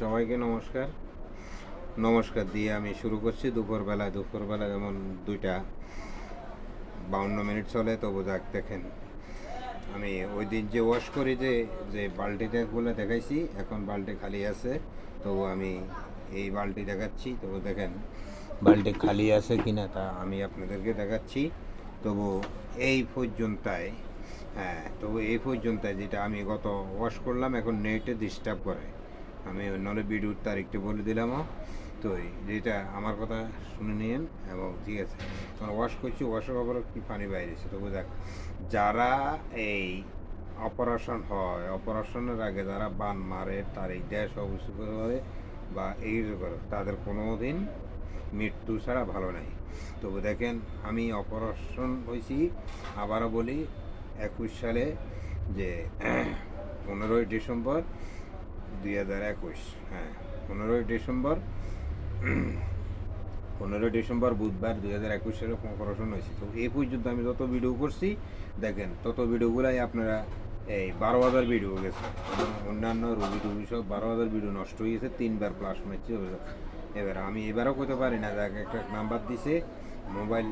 সবাইকে নমস্কার। নমস্কার দিয়ে আমি শুরু করছি। দুপুরবেলা দুপুরবেলা যেমন দুইটা বাউন্ন মিনিট চলে, তবু যাক, দেখেন। আমি ওই দিন যে ওয়াশ করি যে যে বালতিটাগুলো দেখাইছি, এখন বালতি খালি আছে, তবু আমি এই বালতি দেখাচ্ছি। তবু দেখেন, বালতি খালি আছে কি না তা আমি আপনাদেরকে দেখাচ্ছি। তবু এই পর্যন্তয় হ্যাঁ তবু এই পর্যন্তয় যেটা আমি গত ওয়াশ করলাম, এখন নেটে ডিস্টার্ব করে। আমি নাহলে ভিডিওর তারিখটা বলে দিলামও তো যেটা আমার কথা শুনে নিন এবং ঠিক আছে। তখন ওয়াশ করছি ওয়াশের ব্যাপারে কি পানি বাইরেছে তবু দেখ। যারা এই অপারেশন হয় অপারেশনের আগে যারা বান মারে তারিখ দেয় সব কিছু করে বা এই করে, তাদের কোনো দিন মৃত্যু ছাড়া ভালো নাই। তবু দেখেন, আমি অপারেশন হয়েছি, আবারও বলি, একুশ সালে যে পনেরোই ডিসেম্বর দুই হাজার একুশ হ্যাঁ পনেরোই ডিসেম্বর পনেরোই ডিসেম্বর বুধবার দুই হাজার একুশ সালে অপারেশন হয়েছে। তো এই পর্যন্ত আমি যত ভিডিও করছি, দেখেন, তত ভিডিওগুলাই আপনারা, এই বারো হাজার ভিডিও গেছে। অন্যান্য রবি টুবি সব বারো হাজার ভিডিও নষ্ট হয়ে গেছে, তিনবার প্লাস মারছে এবার আমি এবারও করতে পারি না, যাকে, একটা নাম্বার দিছে মোবাইল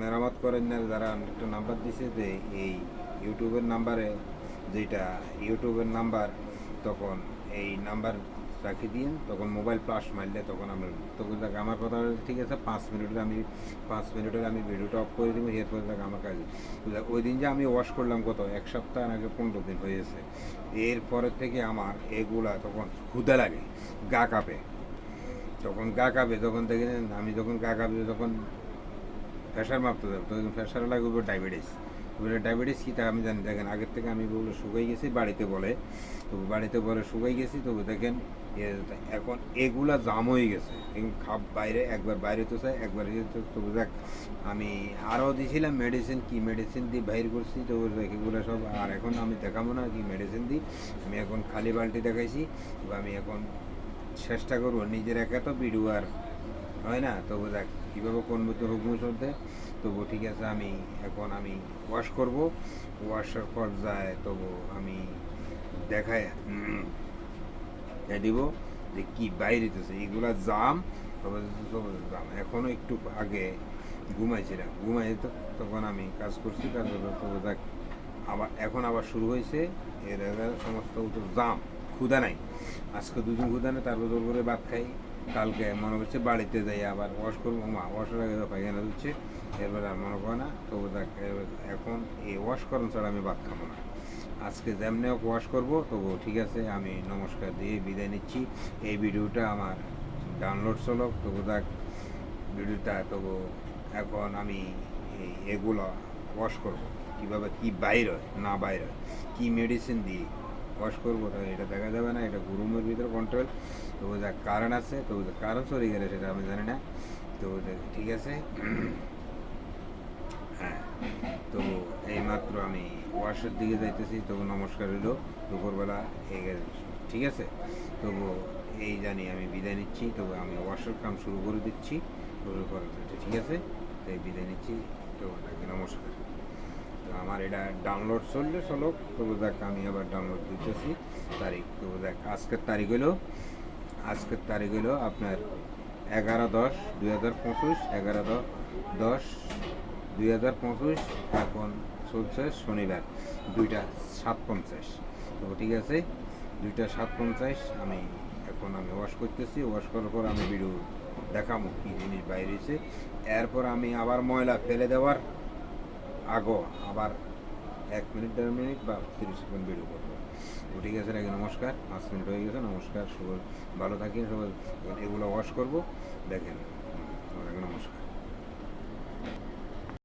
মেরামত করেন না, যারা একটা নাম্বার দিছে যে এই ইউটিউবের নাম্বারে যেটা ইউটিউবের নাম্বার তখন এই নাম্বার রাখি দিয়ে তখন মোবাইল প্লাস মারলে তখন আমরা তখন দেখ আমার কথা ঠিক আছে, পাঁচ মিনিটের আমি, পাঁচ মিনিটের আমি ভিডিওটা অফ করে দিব, এরপরে দেখ আমার কাজ ওই দিন যে আমি ওয়াশ করলাম কত? এক সপ্তাহ আগে পনেরো দিন হয়েছে। এরপরের থেকে আমার এগুলা তখন ক্ষুদা লাগে, গা কাঁপে। তখন গা কাঁপে, তখন দেখেন আমি যখন গা কাঁপে, তখন প্রেশার মাপতে যাব, তখন প্রেশার লাগবে ডায়াবেটিস ওগুলো ডায়াবেটিস কী তা আমি জানি দেখেন, আগের থেকে আমি বলে শুকাই গেছি, বাড়িতে বলে। তো বাড়িতে বলে শুকাই গেছি, তবু দেখেন এখন এগুলা জাম হয়ে গেছে। খাপ বাইরে, একবার বাইরে তো চাই একবার ইয়ে তবু দেখ, আমি আরও দিয়েছিলাম মেডিসিন কি মেডিসিন দিয়ে বাইর করছি, তো দেখ, এগুলো সব, আর এখন আমি দেখাবো না কি মেডিসিন দিই। আমি এখন খালি বালতি দেখাইছি আমি এখন চেষ্টা করব নিজের একা তো ভিডিও আর হয় না? তবু দেখ কীভাবে কোন মতো হুকুম চলতে তবু ঠিক আছে, আমি এখন আমি ওয়াশ করব। ওয়াশের পর যায়, তবু আমি দেখায় দিব যে কি বাইরেতেছে এগুলা জাম তবে জাম। এখনও একটু আগে ঘুমাইছিলাম। ঘুমাই তখন আমি কাজ করছি, কাজ তবু দেখ, আবার এখন আবার শুরু হয়েছে এর সমস্ত জাম ক্ষুদা নাই। আজকে দুদিন ক্ষুদা নেই, তারপর জোর করে ভাত খাই। কালকে মনে করছে বাড়িতে যাই, আবার ওয়াশ করব। মা, ওয়াশের আগে তো পায়খানা দিচ্ছে এরপরে আর মনে করে না। তবু এখন এই ওয়াশ করুন ছাড়া আমি ভাত খাব না। আজকে যেমনি হোক ওয়াশ করব তবু ঠিক আছে, আমি নমস্কার দিয়ে বিদায় নিচ্ছি। এই ভিডিওটা আমার ডাউনলোড চলো তবু দেখ, ভিডিওটা তবু এখন আমি এগুলো ওয়াশ করব। কীভাবে কি বাইর হয়, না বাইর হয়, কী মেডিসিন দিয়ে ওয়াশ করব তাহলে এটা দেখা যাবে না, এটা গুরুমের ভিতরে কন্ট্রোল তবু যা কারণ আছে যা কারণ চলে গেলে সেটা আমি জানি না। তো ঠিক আছে? হ্যাঁ তো এইমাত্র আমি ওয়াশের দিকে যাইতেছি তবু নমস্কার হইল দুপুরবেলা এই ঠিক আছে? তবু এই জানি আমি বিদায় নিচ্ছি তবু আমি ওয়াশের কাম শুরু করে দিচ্ছি, শুরু করে দিচ্ছি ঠিক আছে? তাই বিদায় নিচ্ছি, তো নমস্কার। তো আমার এটা ডাউনলোড চললে চলো, তবু দেখ আমি আবার ডাউনলোড দিতেছি। তারিখ, তবু দেখ, আজকের তারিখ হলো আজকের তারিখ হলো আপনার এগারো দশ দুই হাজার পঁচিশ, এগারো দশ দুই হাজার পঁচিশ, এখন চলছে শনিবার, দুইটা সাত পঞ্চাশ। তো ঠিক আছে, দুইটা সাত পঞ্চাশ আমি এখন আমি ওয়াশ করতেছি ওয়াশ করার পর আমি ভিডিও দেখাবো কী জিনিস বাইরেছে এরপর আমি আবার ময়লা ফেলে দেওয়ার আগো, আবার এক মিনিট, দেড় মিনিট বা তিরিশ সেকেন্ড ভিডিও করব। ঠিক আছে নাকি নমস্কার। পাঁচ মিনিট হয়ে গেছে, নমস্কার, সবাই ভালো থাকেন, সবাই এগুলো ওয়াশ করব। দেখেন নমস্কার।